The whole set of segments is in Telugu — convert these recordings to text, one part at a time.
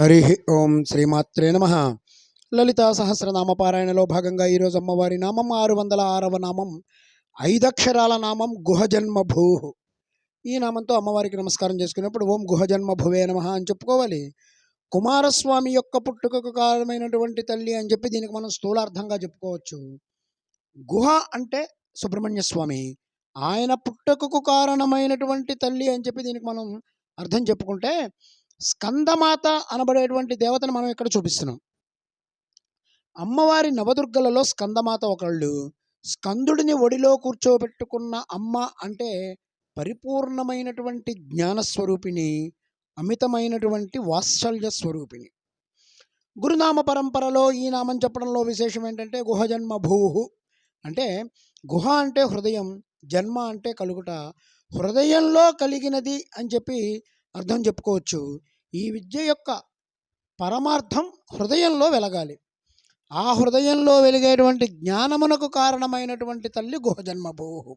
హరి ఓం శ్రీమాత్రే నమ. లలితా సహస్రనామ పారాయణలో భాగంగా ఈరోజు అమ్మవారి నామం ఆరు వందల ఆరవ నామం ఐదక్షరాల నామం గుహజన్మ భూ ఈ నామంతో అమ్మవారికి నమస్కారం చేసుకున్నప్పుడు ఓం గుహజన్మ భువే నమ అని చెప్పుకోవాలి. కుమారస్వామి యొక్క పుట్టుకకు కారణమైనటువంటి తల్లి అని చెప్పి దీనికి మనం స్థూలార్థంగా చెప్పుకోవచ్చు. గుహ అంటే సుబ్రహ్మణ్య స్వామి. ఆయన పుట్టుకకు కారణమైనటువంటి తల్లి అని చెప్పి దీనికి మనం అర్థం చెప్పుకుంటే స్కందమాత అనబడేటువంటి దేవతను మనం ఇక్కడ చూపిస్తున్నాం. అమ్మవారి నవదుర్గలలో స్కందమాత ఒకళ్ళు స్కందుడిని ఒడిలో కూర్చోబెట్టుకున్న అమ్మ అంటే పరిపూర్ణమైనటువంటి జ్ఞానస్వరూపిణి అమితమైనటువంటి వాత్సల్య స్వరూపిణి. గురునామ పరంపరలో ఈ నామం చెప్పడంలో విశేషం ఏంటంటే గుహజన్మ భూహు. అంటే గుహ అంటే హృదయం జన్మ అంటే కలుగుట హృదయంలో కలిగినది అని చెప్పి అర్థం చెప్పుకోవచ్చు. ఈ విద్య యొక్క పరమార్థం హృదయంలో వెలగాలి. ఆ హృదయంలో వెలిగేటువంటి జ్ఞానమునకు కారణమైనటువంటి తల్లి గుహజన్మభూ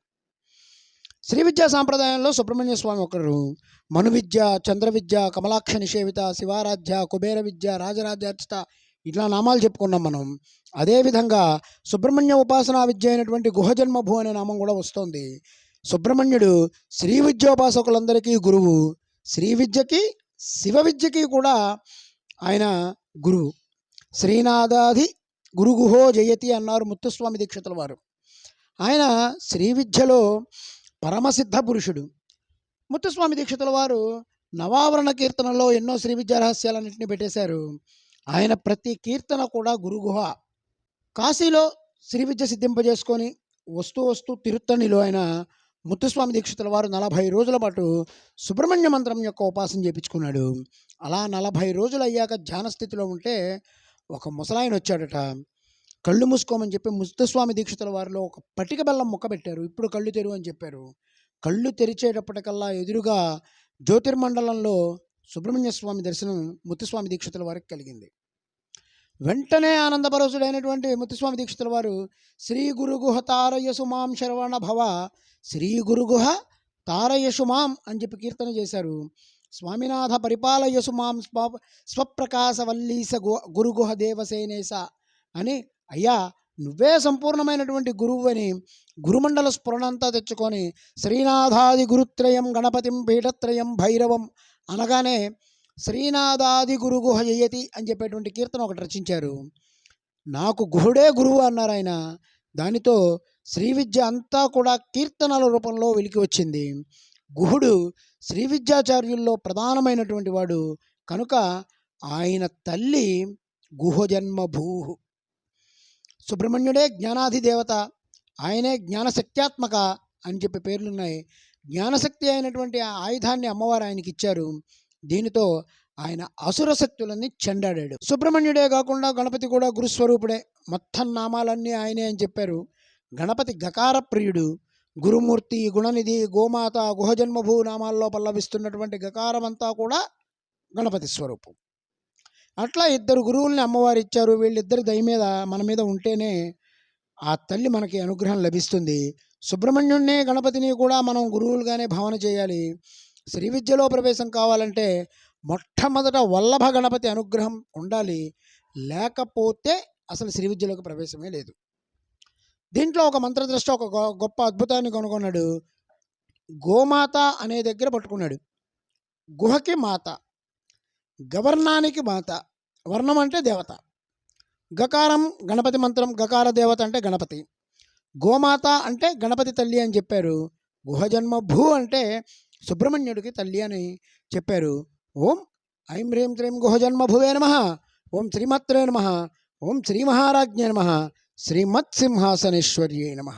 శ్రీ విద్యా సాంప్రదాయంలో సుబ్రహ్మణ్య స్వామి ఒకరు మను విద్య చంద్ర విద్య కమలాక్ష నిషేవిత శివారాధ్య కుబేర విద్య రాజరాజార్చిత ఇట్లా నామాలు చెప్పుకున్నాం మనం. అదేవిధంగా సుబ్రహ్మణ్య ఉపాసనా విద్య అయినటువంటి గుహజన్మభూ అనే నామం కూడా వస్తోంది. సుబ్రహ్మణ్యుడు శ్రీ విద్యోపాసకులందరికీ గురువు శ్రీ విద్యకి శివ విద్యకి కూడా ఆయన గురువు. శ్రీనాథాది గురుగుహో జయతి అన్నారు ముత్తుస్వామి దీక్షితుల వారు. ఆయన శ్రీ విద్యలో పరమసిద్ధ పురుషుడు. ముత్తుస్వామి దీక్షితుల వారు నవావరణ కీర్తనలో ఎన్నో శ్రీ విద్యా రహస్యాలన్నింటినీ పెట్టేశారు. ఆయన ప్రతి కీర్తన కూడా గురుగుహ. కాశీలో శ్రీ విద్య సిద్ధింపజేసుకొని వస్తూ వస్తూ తిరుత్తణిలో ఆయన ముత్తుస్వామి దీక్షితుల వారు నలభై రోజుల పాటు సుబ్రహ్మణ్య మంత్రం యొక్క ఉపాసన చేపించుకున్నాడు. అలా నలభై రోజులు అయ్యాక ధ్యాన స్థితిలో ఉంటే ఒక ముసలాయన వచ్చాడట. కళ్ళు మూసుకోమని చెప్పి ముత్తుస్వామి దీక్షితుల వారిలో ఒక పటిక బెల్లం ముక్క పెట్టారు. ఇప్పుడు కళ్ళు తెరువు అని చెప్పారు. కళ్ళు తెరిచేటప్పటికల్లా ఎదురుగా జ్యోతిర్మండలంలో సుబ్రహ్మణ్య స్వామి దర్శనం ముత్తుస్వామి దీక్షితుల వారికి కలిగింది. వెంటనే ఆనందపరసుడైనటువంటి ముత్తుస్వామి దీక్షితుల వారు శ్రీ గురుగుహ తారయసు మాం శరవణ భవ శ్రీ గురుగుహ తారయసు మాం అని చెప్పి కీర్తన చేశారు. స్వామినాథ పరిపాలయసుమాం స్వ స్వప్రకాశవల్లీస గు గురుగుహ దేవసేనేస అని అయ్యా నువ్వే సంపూర్ణమైనటువంటి గురువు అని గురుమండల స్ఫురణంతా తెచ్చుకొని శ్రీనాథాది గురుత్రయం గణపతిం పీఠత్రయం భైరవం అనగానే శ్రీనాథాది గురుగుహ జయతి అని చెప్పేటువంటి కీర్తన ఒకటి రచించారు. నాకు గుహుడే గురువు అన్నారు ఆయన. దానితో శ్రీ విద్య అంతా కూడా కీర్తనల రూపంలో వెలికి వచ్చింది. గుహుడు శ్రీ విద్యాచార్యుల్లో ప్రధానమైనటువంటి వాడు. కనుక ఆయన తల్లి గుహజన్మభూ సుబ్రహ్మణ్యుడే జ్ఞానాధి దేవత. ఆయనే జ్ఞానశక్త్యాత్మక అని చెప్పి పేర్లున్నాయి. జ్ఞానశక్తి అయినటువంటి ఆయుధాన్ని అమ్మవారు ఆయనకి ఇచ్చారు దీనితో ఆయన అసుర శక్తులన్నీ చెండాడాడు. సుబ్రహ్మణ్యుడే కాకుండా గణపతి కూడా గురుస్వరూపుడే. మొత్తం నామాలన్నీ ఆయనే అని చెప్పారు. గణపతి గకార ప్రియుడు. గురుమూర్తి గుణనిధి గోమాత గుహజన్మభూ నామాల్లో పల్లవిస్తున్నటువంటి గకారమంతా కూడా గణపతి స్వరూపం. అట్లా ఇద్దరు గురువుల్ని అమ్మవారు ఇచ్చారు. వీళ్ళిద్దరి దయ మీద మన మీద ఉంటేనే ఆ తల్లి మనకి అనుగ్రహం లభిస్తుంది. సుబ్రహ్మణ్యుణ్ణి గణపతిని కూడా మనం గురువులుగానే భావన చేయాలి. శ్రీ విద్యలో ప్రవేశం కావాలంటే మొట్టమొదట వల్లభ గణపతి అనుగ్రహం ఉండాలి. లేకపోతే అసలు శ్రీ విద్యలోకి ప్రవేశమే లేదు. దీంట్లో ఒక మంత్రద్రష్ట ఒక గొ- గొప్ప అద్భుతాన్ని కనుగొన్నాడు. గోమాత అనే దగ్గర పట్టుకున్నాడు. గుహకి మాత గవర్ణానికి మాత వర్ణం అంటే దేవత. గకారం గణపతి మంత్రం గకార దేవత అంటే గణపతి. గోమాత అంటే గణపతి తల్లి అని చెప్పారు. గుహజన్మ భూ అంటే సుబ్రహ్మణ్యుడికి తల్లి అని చెప్పారు. ఓం ఐం హ్రీం త్రీం గుహజన్మ భువే నమ. ఓం శ్రీమత్రే నమ. ఓం శ్రీ మహారాజ్ఞే నమ. శ్రీమత్సింహాసనేశ్వర్యే నమ.